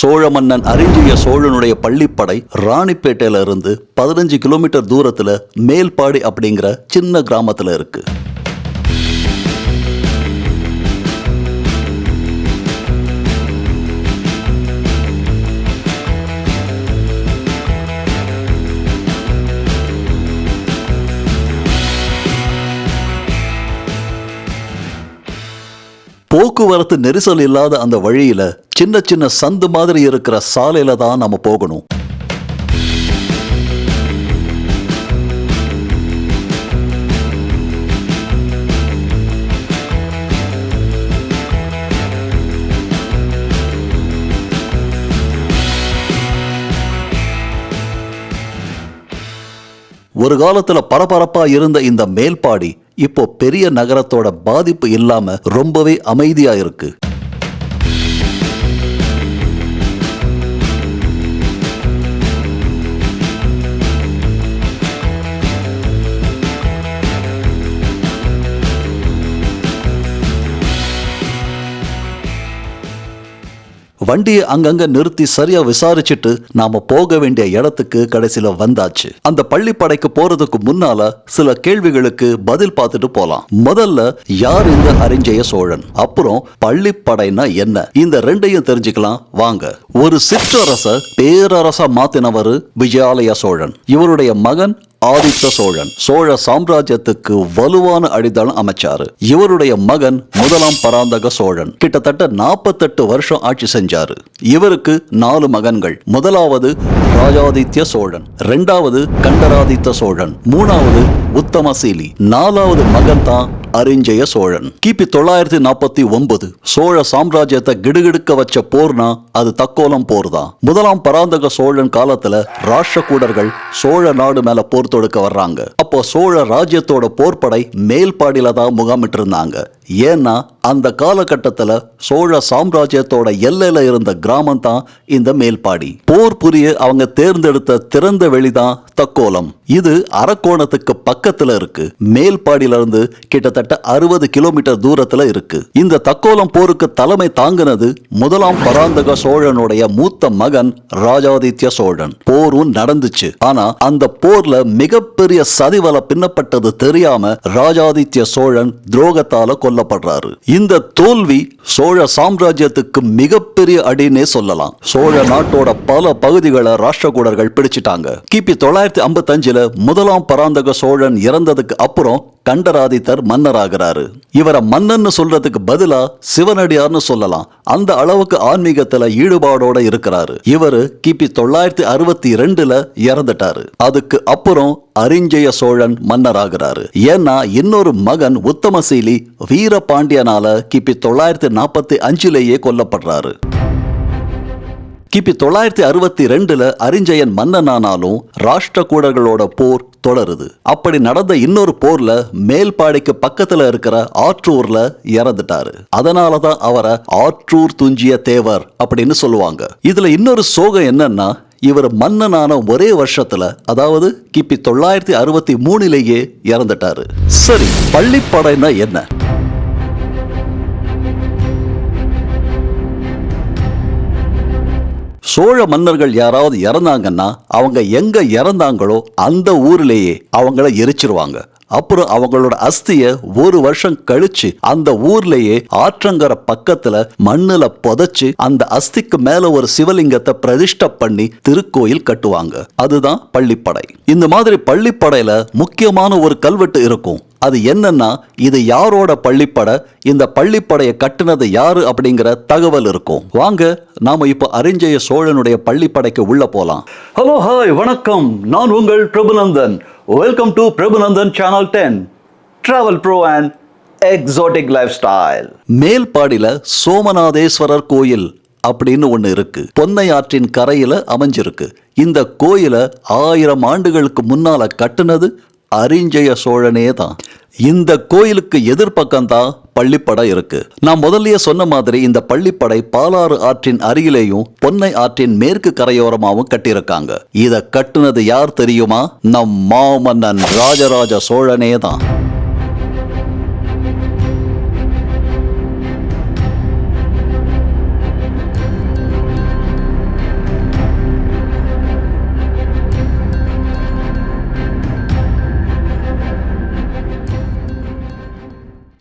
சோழ மன்னன் அரிஞ்சிய சோழனுடைய பள்ளிப்படை ராணிப்பேட்டையில இருந்து பதினஞ்சு கிலோமீட்டர் தூரத்துல மேல்பாடி அப்படிங்கிற சின்ன கிராமத்துல இருக்கு. போக்குவரத்து நெரிசல் இல்லாத அந்த வழியில சின்ன சின்ன சந்து மாதிரி இருக்கிற சாலையில தான் நம்ம போகணும். ஒரு காலத்துல பரபரப்பா இருந்த இந்த மேல்பாடி இப்போ பெரிய நகரத்தோட பாதிப்பு இல்லாம ரொம்பவே அமைதியா இருக்கு. வண்டியை அங்கங்க நிறுத்தி சரியா விசாரிச்சுட்டு நாம போக வேண்டிய இடத்துக்கு கடைசியில வந்தாச்சு. அந்த பள்ளிப்படைக்கு போறதுக்கு முன்னால சில கேள்விகளுக்கு பதில் பார்த்துட்டு போலாம். முதல்ல யார் இந்த அரிஞ்சய சோழன்? அப்புறம் பள்ளிப்படைனா என்ன? இந்த ரெண்டையும் தெரிஞ்சுக்கலாம். வாங்க. ஒரு சிற்றரச பேரரசா மாத்தினவர் விஜயாலய சோழன். இவருடைய மகன் ஆதித்த சோழன் சோழ சாம்ராஜ்யத்துக்கு வலுவான அடித்தளம் அமைச்சாரு. இவருடைய மகன் முதலாம் பராந்தக சோழன். கிட்டத்தட்ட நாற்பத்தெட்டு வருஷம் ஆட்சி செஞ்சாரு. இவருக்கு நாலு மகன்கள். முதலாவது ராஜாதித்ய சோழன் இரண்டாவது கண்டராதித்த சோழன் மூணாவது உத்தமசீலி நாலாவது மகன் தான் அரிஞ்சய சோழன். கிபி தொள்ளாயிரத்தி நாற்பத்தி ஒன்பது சோழ சாம்ராஜ்யத்தை கிடுகிடுக்க வச்ச போர்னா அது தக்கோலம் போர் தான் முதலாம் பராந்தக சோழன் காலத்துல ராஷ்டிரகூடர்கள் சோழ நாடு மேல போர் தொடுக்க வர்றாங்க. அப்போ சோழ ராஜ்யத்தோட போர்ப்படை மேல்பாடியில தான் முகாமிட்டு இருந்தாங்க ஏன்னா அந்த காலகட்டத்துல சோழ சாம்ராஜ்யத்தோட எல்லையில் இருந்த கிராமம் தான் இந்த மேல்பாடி. போர் புரிய அவங்க தேர்ந்தெடுத்த திறந்த வெளிதான் தக்கோலம். இது அரக்கோணத்துக்கு பக்கத்துல இருக்கு. மேல்பாடியில இருந்து கிட்டத்தட்ட அறுபது கிலோமீட்டர் தூரத்துல இருக்கு. இந்த தக்கோலம் போருக்கு தலைமை தாங்கினது முதலாம் பராந்தக சோழனுடைய மூத்த மகன் ராஜாதித்ய சோழன். போரும் நடந்துச்சு. ஆனா அந்த போர்ல மிகப்பெரிய சதிவல பின்னப்பட்டது தெரியாம ராஜாதித்ய சோழன் துரோகத்தால கொல்ல கொல்லப்படுறாரு இந்த தோல்வி சோழ சாம்ராஜ்யத்துக்கு மிகப்பெரிய அடினே சொல்லலாம். சோழ நாட்டோட பல பகுதிகளை ராஷ்டிரகூடர்கள் பிடிச்சிட்டாங்க. கிபி தொள்ளாயிரத்தி ஐம்பத்தஞ்சுல முதலாம் பராந்தக சோழன் இறந்ததுக்கு அப்புறம் கண்டராதித்தர் மன்னராகிறாரு. இவரை மன்னன்னு சொல்றதுக்கு பதிலா சிவனடியார்னு சொல்லலாம். அந்த அளவுக்கு ஆன்மீகத்துல ஈடுபாடோட இருக்கிறாரு. இவரு கிபி தொள்ளாயிரத்தி அறுபத்தி ரெண்டுல இறந்துட்டாரு. அதுக்கு அப்புறம் அரிஞ்சய சோழன் மன்னராகிறாரு. ஏன்னா இன்னொரு மகன் உத்தமசீலி வீரபாண்டியனால கிபி தொள்ளாயிரத்தி நாற்பத்தி அஞ்சுலேயே கொல்லப்படுறாரு. கிபி தொள்ளாயிரத்தி அறுபத்தி ரெண்டுல அரிஞ்சயன் மன்னனானாலும் ராஷ்டிரகூடர்களோட போர் தொடருது. அப்படி நடந்த இன்னொரு போர்ல மேல்பாடிக்கு பக்கத்துல இருக்கிற ஆற்றூர்ல இறந்துட்டாரு. அதனாலதான் அவரை ஆற்றூர் துஞ்சிய தேவர் அப்படின்னு சொல்லுவாங்க. இதுல இன்னொரு சோகம் என்னன்னா இவர் மன்னனான ஒரே வருஷத்துல அதாவது கிபி தொள்ளாயிரத்தி அறுபத்தி மூணுலேயே இறந்துட்டாரு. சரி பள்ளிப்படைனா என்ன? சோழ மன்னர்கள் யாராவது இறந்தாங்கன்னா அவங்க எங்க இறந்தாங்களோ அந்த ஊர்லயே அவங்கள எரிச்சிருவாங்க. அப்புறம் அவங்களோட அஸ்திய ஒரு வருஷம் கழிச்சு அந்த ஊர்லயே ஆற்றங்கர பக்கத்துல மண்ணுல புதைச்சு அந்த அஸ்திக்கு மேல ஒரு சிவலிங்கத்தை பிரதிஷ்ட பண்ணி திருக்கோயில் கட்டுவாங்க. அதுதான் பள்ளிப்படை. இந்த மாதிரி பள்ளிப்படையில முக்கியமான ஒரு கல்வெட்டு இருக்கும். அது என்னன்னா இது யாரோட பள்ளிப்படை? இந்த பள்ளிப்படையை கட்டுனது யாரு அப்படிங்கிற தகவல் இருக்கும். வாங்க நாம இப்போ அரிஞ்சய சோழனுடைய பள்ளிப்படைக்கு உள்ள போலாம். ஹலோ ஹாய் வணக்கம். நான் உங்கள் Prabhunandan. Welcome to Prabhunandan channel ten travel bro and exotic life style மேல்பாடியில Somanatheswarar கோயில் அப்படின்னு ஒன்று இருக்கு. பொன்னை ஆற்றின் கரையில அமைஞ்சிருக்கு. இந்த கோயிலை ஆயிரம் ஆண்டுகளுக்கு முன்னால கட்டுனது அரிஞ்சய சோழனே தான் இந்த கோயிலுக்கு எதிர்ப்பக்கம் தான் பள்ளிப்படை இருக்கு. நான் முதல்லயே சொன்ன மாதிரி இந்த பள்ளிப்படை பாலாறு ஆற்றின் அருகிலேயும் பொன்னை ஆற்றின் மேற்கு கரையோரமாகவும் கட்டியிருக்காங்க. இதை கட்டுனது யார் தெரியுமா? நம் மாமன்னன் ராஜராஜ சோழனே தான்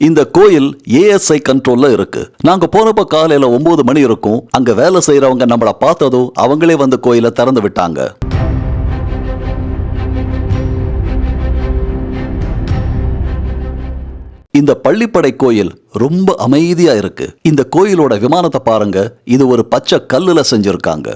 இந்த கோயில் ஏஎஸ்ஐ கண்ட்ரோல்ல இருக்கு. நாங்க போனப்ப காலையில ஒன்பது மணி இருக்கும். அங்க வேலை செய்யறவங்க நம்மள பார்த்ததும் அவங்களே வந்து கோயிலை திறந்து விட்டாங்க. இந்த பள்ளிப்படை கோயில் ரொம்ப அமைதியா இருக்கு. இந்த கோயிலோட விமானத்தை பாருங்க. இது ஒரு பச்சை கல்லுல செஞ்சிருக்காங்க.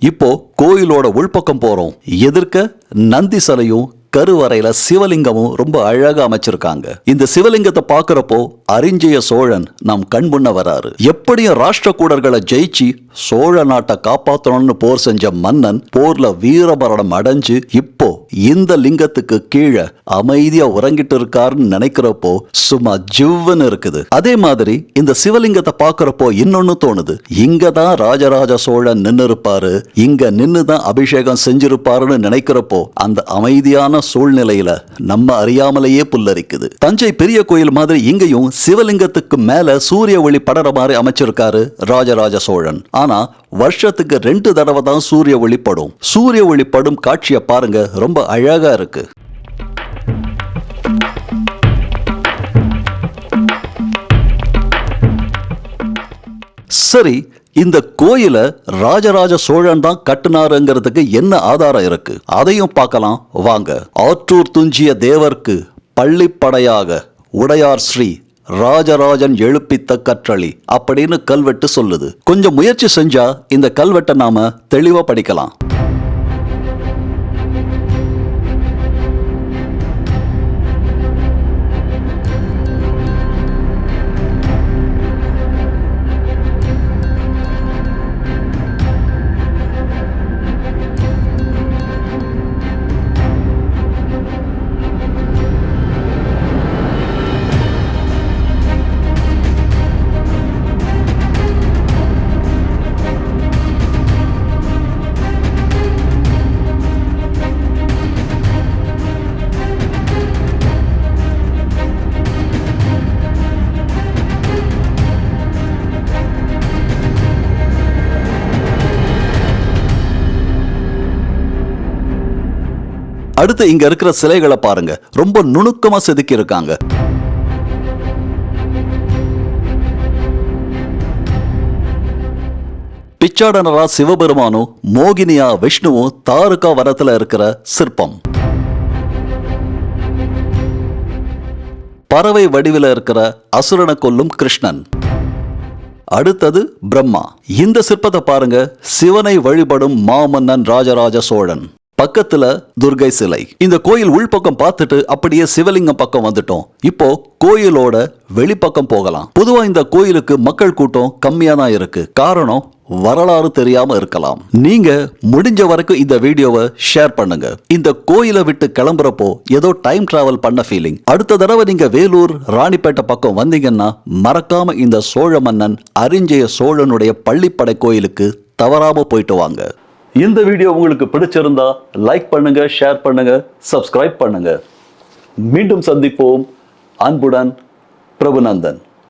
இப்போ கோயிலோட உள்பக்கம் போறோம். எதிர்க்க நந்தி சிலையும் கருவறையில சிவலிங்கமும் ரொம்ப அழகா அமைச்சிருக்காங்க. இந்த சிவலிங்கத்தை பாக்குறப்போ அரிஞ்சய சோழன் நம் கண் முன்ன வராரு. எப்படியும் ராஷ்டிரகூடர்களை ஜெயிச்சு சோழ நாட்டை காப்பாற்றணும்னு போர் செஞ்ச மன்னன் போர்ல வீரமரணம் அடைஞ்சு இப்போ இந்த லிங்கத்துக்கு கீழே அமைதியா உறங்கிட்டு இருக்காருன்னு நினைக்கிறப்போ சும்மா ஜிவ்னு இருக்குது. அதே மாதிரி இந்த சிவலிங்கத்தை பாக்குறப்போ இன்னொன்னு தோணுது. இங்க தான் ராஜராஜ சோழன் நின்னு இருப்பாரு இங்க நின்னு தான் அபிஷேகம் செஞ்சிருப்பாருன்னு நினைக்கிறப்போ அந்த அமைதியான சூழ்நிலையில நம்ம அறியாமலேயே புல்லரிக்குது. தஞ்சை பெரிய கோயில் மாதிரி இங்கேயும் சிவலிங்கத்துக்கு மேல சூரிய ஒளி படற மாதிரி அமைச்சிருக்காரு ராஜராஜ சோழன். ஆனா வருஷத்துக்கு ரெண்டு தடவை தான் சூரிய ஒளிப்படும் சூரிய ஒளிப்படும் காட்சியை பாருங்க ரொம்ப அழகா இருக்கு. சரி இந்த கோயில ராஜராஜ சோழன் தான் கட்டினாருங்கிறதுக்கு என்ன ஆதாரம் இருக்கு? அதையும் பார்க்கலாம் வாங்க. ஆற்றூர் துஞ்சிய தேவர்க்கு பள்ளிப்படையாக உடையார் ஸ்ரீ ராஜராஜன் எழுப்பித்த கற்றளி அப்படின்னு கல்வெட்டு சொல்லுது. கொஞ்சம் முயற்சி செஞ்சா இந்த கல்வெட்டை நாம தெளிவா படிக்கலாம். அடுத்து இங்க இருக்கிற சிலைகளை பாருங்க. ரொம்ப நுணுக்கமா செதுக்கி இருக்காங்க பிச்சாடனரா சிவபெருமானும் மோகினியா விஷ்ணுவும் தாருகா வரத்துல இருக்கிற சிற்பம். பறவை வடிவில இருக்கிற அசுரனை கொல்லும் கிருஷ்ணன். அடுத்தது பிரம்மா. இந்த சிற்பத்தை பாருங்க. சிவனை வழிபடும் மாமன்னன் ராஜராஜ சோழன். பக்கத்துல துர்கை சிலை. இந்த கோயில் உள்பக்கம் பார்த்துட்டு அப்படியே சிவலிங்கம் பக்கம் வந்துட்டோம். இப்போ கோயிலோட வெளிப்பக்கம் போகலாம். பொதுவா இந்த கோயிலுக்கு மக்கள் கூட்டம் கம்மியா தான் இருக்கு. காரணம் வரலாறு தெரியாம இருக்கலாம். நீங்க முடிஞ்ச வரைக்கும் இந்த வீடியோவை ஷேர் பண்ணுங்க. இந்த கோயிலை விட்டு கிளம்புறப்போ ஏதோ டைம் டிராவல் பண்ண ஃபீலிங் அடுத்த தடவை நீங்க வேலூர் ராணிப்பேட்டை பக்கம் வந்தீங்கன்னா மறக்காம இந்த சோழ மன்னன் அரிஞ்சய சோழனுடைய பள்ளிப்படை கோயிலுக்கு தவறாம போயிட்டு வாங்க. இந்த வீடியோ உங்களுக்கு பிடிச்சிருந்தா லைக் பண்ணுங்க ஷேர் பண்ணுங்க சப்ஸ்கிரைப் பண்ணுங்க. மீண்டும் சந்திப்போம். அன்புடன் பிரபுநந்தன்.